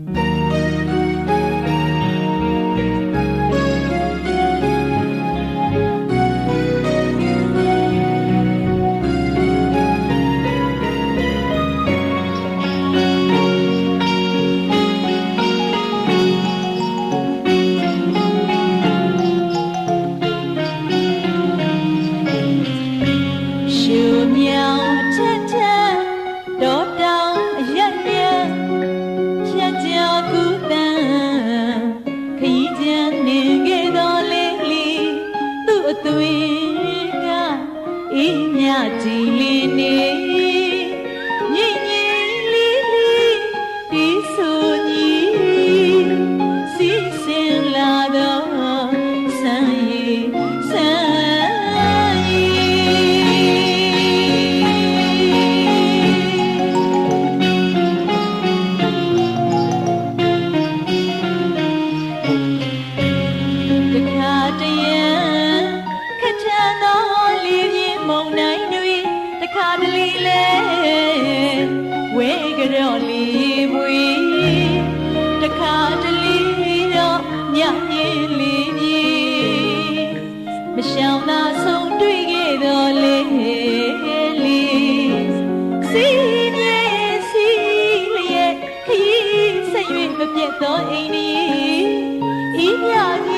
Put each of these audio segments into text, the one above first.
Mm-hmm. မရှောင်သာဆုံးတွေ့ခဲ့တော်လေလီစီမြေစီရဲ့ခီးဆက်၍မပြတ်သောအိမ်ဒီဤမြကြီး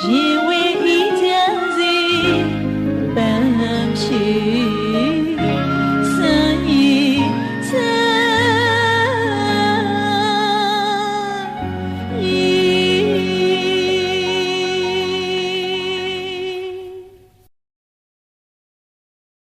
Gil